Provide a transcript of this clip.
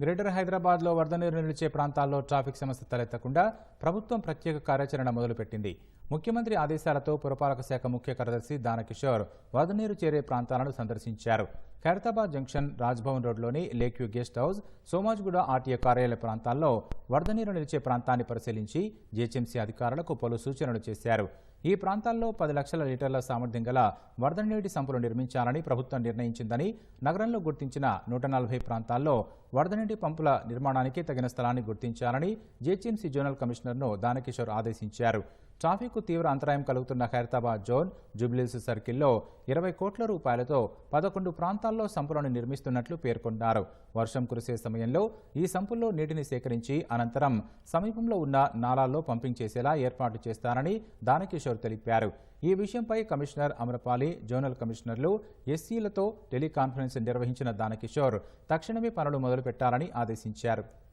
Greater హైదరాబాద్లో వరద నీరు నిలిచే ప్రాంతాల్లో ట్రాఫిక్ సమస్య తలెత్తకుండా ప్రభుత్వం ప్రత్యేక కార్యాచరణ మొదలుపెట్టింది. ముఖ్యమంత్రి ఆదేశాలతో పురపాలక శాఖ ముఖ్య కార్యదర్శి దానకిషోర్ వరద నీరు చేరే ప్రాంతాలను సందర్శించారు. ఖైరతాబాద్ జంక్షన్ రాజ్భవన్ రోడ్లోని Lakeview guest house Somajiguda RTA కార్యాలయ ప్రాంతాల్లో వరద నీరు నిలిచే ప్రాంతాన్ని పరిశీలించి జీహెచ్ఎంసీ అధికారులకు పలు సూచనలు చేశారు. ఈ ప్రాంతాల్లో పది లక్షల లీటర్ల సామర్థ్యం గల వరద నీటి సంపులు నిర్మించాలని ప్రభుత్వం నిర్ణయించిందని నగరంలో గుర్తించిన నూట నలభై ప్రాంతాల్లో వరద నీటి పంపుల నిర్మాణానికి తగిన స్థలాన్ని గుర్తించాలని జీహెచ్ఎంసీ జోనల్ కమిషనర్ను దానకిషోర్ ఆదేశించారు. ట్రాఫిక్కు తీవ్ర అంతరాయం కలుగుతున్న ఖైరతాబాద్ జోన్ జుబ్లీస్ సర్కిల్లో ఇరవై కోట్ల రూపాయలతో పదకొండు ప్రాంతాల్లో సంపులను నిర్మిస్తున్నట్లు పేర్కొన్నారు. వర్షం కురిసే సమయంలో ఈ సంపుల్లో నీటిని సేకరించి అనంతరం సమీపంలో ఉన్న నాలాల్లో పంపింగ్ చేసేలా ఏర్పాటు చేస్తారని దానకిషోర్ తెలిపారు. ఈ విషయంపై కమిషనర్ అమరపాలి జోనల్ కమిషనర్లు ఎస్సీలతో టెలికాన్ఫరెన్స్ నిర్వహించిన దానకిషోర్ తక్షణమే పనులు మొదలుపెట్టాలని ఆదేశించారు.